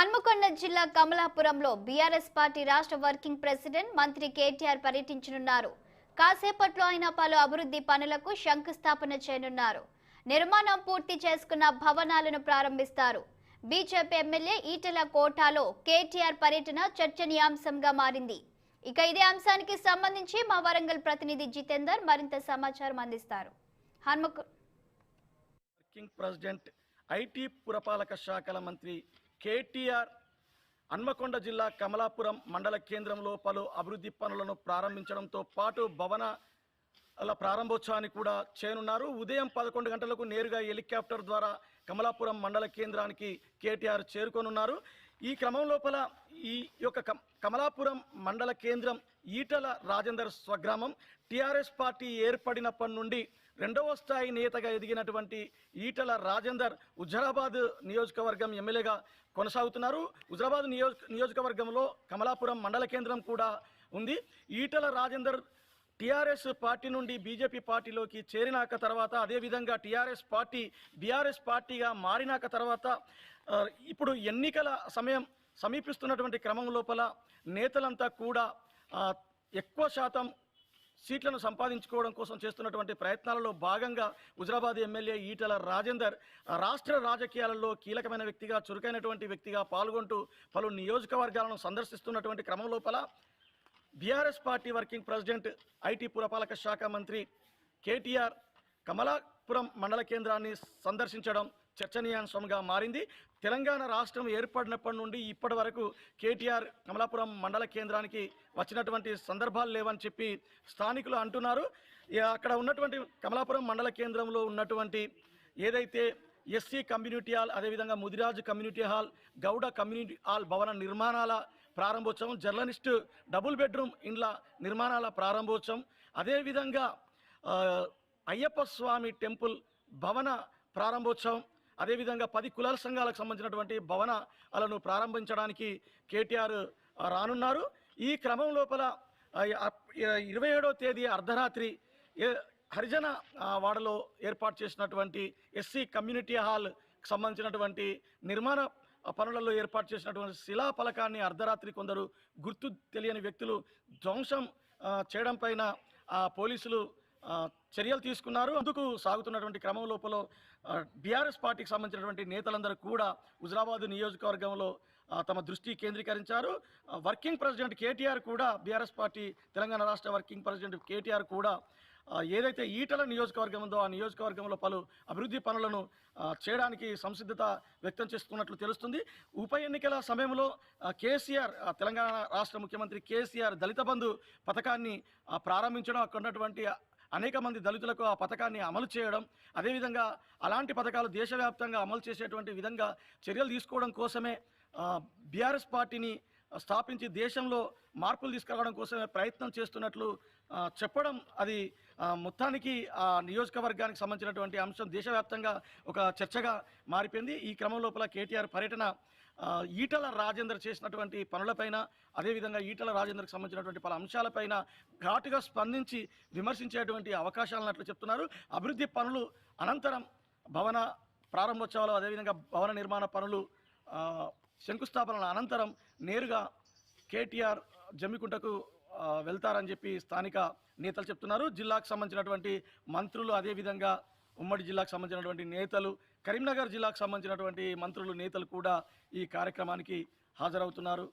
హన్మకొండ జిల్లా కమలాపురంలో BRS party రాష్ట్ర వర్కింగ్ ప్రెసిడెంట్ మంత్రి కేటీఆర్ పర్యటించనున్నారు. కాసేపట్లో ఆయన పలు అభివృద్ధి పనులకు శంకుస్థాపన చేయనున్నారు. నిర్మాణం పూర్తి చేసుకున్న భవనాలను ప్రారంభిస్తారు. బీజేపీ ఎమ్మెల్యే ఈటెల కోటాలో కేటీఆర్ పర్యటన చర్చనీయాంశంగా మారింది. ఇక ఇదే అంశానికి సంబంధించి మా వరంగల్ ప్రతినిధి జితేందర్ మరింత సమాచారం అందిస్తారు. హన్మకొ వర్కింగ్ ప్రెసిడెంట్ ఐటీ పురపాలక శాఖల మంత్రి కేటీఆర్ హన్మకొండ జిల్లా కమలాపురం మండల కేంద్రంలో పలు అభివృద్ధి పనులను ప్రారంభించడంతో పాటు భవన అలా ప్రారంభోత్సవాన్ని కూడా చేయనున్నారు ఉదయం పదకొండు గంటలకు నేరుగా హెలికాప్టర్ ద్వారా కమలాపురం మండల కేంద్రానికి కేటీఆర్ చేరుకోనున్నారు. ఈ క్రమం లోపల ఈ యొక్క కమలాపురం మండల కేంద్రం ఈటల రాజేందర్ స్వగ్రామం టీఆర్ఎస్ పార్టీ ఏర్పడినప్పటి నుండి రెండవ స్థాయి నేతగా ఎదిగినటువంటి ఈటల రాజేందర్ హుజరాబాద్ నియోజకవర్గం ఎమ్మెల్యేగా కొనసాగుతున్నారు. హుజరాబాద్ నియోజక నియోజకవర్గంలో కమలాపురం మండల కేంద్రం కూడా ఉంది. ఈటల రాజేందర్ టీఆర్ఎస్ పార్టీ నుండి బీజేపీ పార్టీలోకి చేరినాక తర్వాత అదేవిధంగా టీఆర్ఎస్ పార్టీ బీఆర్ఎస్ పార్టీగా మారినాక తర్వాత ఇప్పుడు ఎన్నికల సమయం సమీపిస్తున్నటువంటి క్రమం లోపల నేతలంతా కూడా ఎక్కువ శాతం సీట్లను సంపాదించుకోవడం కోసం చేస్తున్నటువంటి ప్రయత్నాలలో భాగంగా హుజరాబాద్ ఎమ్మెల్యే ఈటల రాజేందర్ రాష్ట్ర రాజకీయాలలో కీలకమైన వ్యక్తిగా చురుకైనటువంటి వ్యక్తిగా పాల్గొంటూ పలు నియోజకవర్గాలను సందర్శిస్తున్నటువంటి క్రమం లోపల BRS party working president IT పురపాలక శాఖ మంత్రి కేటీఆర్ కమలాపురం మండల కేంద్రాన్ని సందర్శించడం చర్చనీయాంశంగా మారింది. తెలంగాణ రాష్ట్రం ఏర్పడినప్పటి నుండి ఇప్పటి వరకు కేటీఆర్ కమలాపురం మండల కేంద్రానికి వచ్చినటువంటి సందర్భాలు లేవని చెప్పి స్థానికులు అంటున్నారు. అక్కడ ఉన్నటువంటి కమలాపురం మండల కేంద్రంలో ఉన్నటువంటి ఏదైతే ఎస్సీ కమ్యూనిటీ హాల్ అదేవిధంగా Mudiraj community hall Gouda community hall భవన నిర్మాణాల ప్రారంభోత్సవం జర్నలిస్ట్ డబుల్ బెడ్రూమ్ ఇండ్ల నిర్మాణాల ప్రారంభోత్సవం. అదేవిధంగా అయ్యప్ప స్వామి టెంపుల్ భవన ప్రారంభోత్సవం. అదేవిధంగా పది కులాల సంఘాలకు సంబంధించినటువంటి భవనాలను ప్రారంభించడానికి కేటీఆర్ రానున్నారు. ఈ క్రమం లోపల ఇరవై ఏడో తేదీ అర్ధరాత్రి హరిజన వాడలో ఏర్పాటు చేసినటువంటి ఎస్సీ కమ్యూనిటీ హాల్ సంబంధించినటువంటి నిర్మాణ పనులలో ఏర్పాటు చేసినటువంటి శిలా ఫలకాన్ని అర్ధరాత్రి కొందరు గుర్తు తెలియని వ్యక్తులు ధ్వంసం చేయడం పైన ఆ, పోలీసులు చర్యలు తీసుకున్నారు. అందుకు సాగుతున్నటువంటి క్రమం లోపల బీఆర్ఎస్ పార్టీకి సంబంధించినటువంటి నేతలందరూ కూడా హుజరాబాద్ నియోజకవర్గంలో తమ దృష్టి కేంద్రీకరించారు. వర్కింగ్ ప్రెసిడెంట్ కేటీఆర్ కూడా బీఆర్ఎస్ పార్టీ తెలంగాణ రాష్ట్ర వర్కింగ్ ప్రెసిడెంట్ కేటీఆర్ కూడా ఏదైతే ఈటల నియోజకవర్గం ఉందో ఆ నియోజకవర్గంలో పలు అభివృద్ధి పనులను చేయడానికి సంసిద్ధత వ్యక్తం చేస్తున్నట్లు తెలుస్తుంది. ఉప ఎన్నికల సమయంలో కేసీఆర్ తెలంగాణ రాష్ట్ర ముఖ్యమంత్రి కేసీఆర్ దళిత బంధు పథకాన్ని ప్రారంభించడం అక్కడ ఉన్నటువంటి అనేక మంది దళితులకు ఆ పథకాన్ని అమలు చేయడం అదేవిధంగా అలాంటి పథకాలు దేశవ్యాప్తంగా అమలు చేసేటువంటి విధంగా చర్యలు తీసుకోవడం కోసమే బీఆర్ఎస్ పార్టీని స్థాపించి దేశంలో మార్పులు తీసుకురావడం కోసమే ప్రయత్నం చేస్తున్నట్లు చెప్పడం అది మొత్తానికి ఆ నియోజకవర్గానికి సంబంధించినటువంటి అంశం. దేశవ్యాప్తంగా ఒక చర్చగా మారిపోయింది. ఈ క్రమం లోపల కేటీఆర్ పర్యటన ఈటల రాజేందర్ చేసినటువంటి పనులపైన అదేవిధంగా ఈటల రాజేందర్కి సంబంధించినటువంటి పలు అంశాలపైన ఘాటుగా స్పందించి విమర్శించేటువంటి అవకాశాలు చెప్తున్నారు. అభివృద్ధి పనులు అనంతరం భవన ప్రారంభోత్సవాలు అదేవిధంగా భవన నిర్మాణ పనులు శంకుస్థాపనల అనంతరం నేరుగా కేటీఆర్ జమ్మికుంటకు వెళ్తారని చెప్పి స్థానిక నేతలు చెప్తున్నారు. జిల్లాకు సంబంధించినటువంటి మంత్రులు అదేవిధంగా ఉమ్మడి జిల్లాకు సంబంధించినటువంటి నేతలు కరీంనగర్ జిల్లాకు సంబంధించినటువంటి మంత్రులు నేతలు కూడా ఈ కార్యక్రమానికి హాజరవుతున్నారు.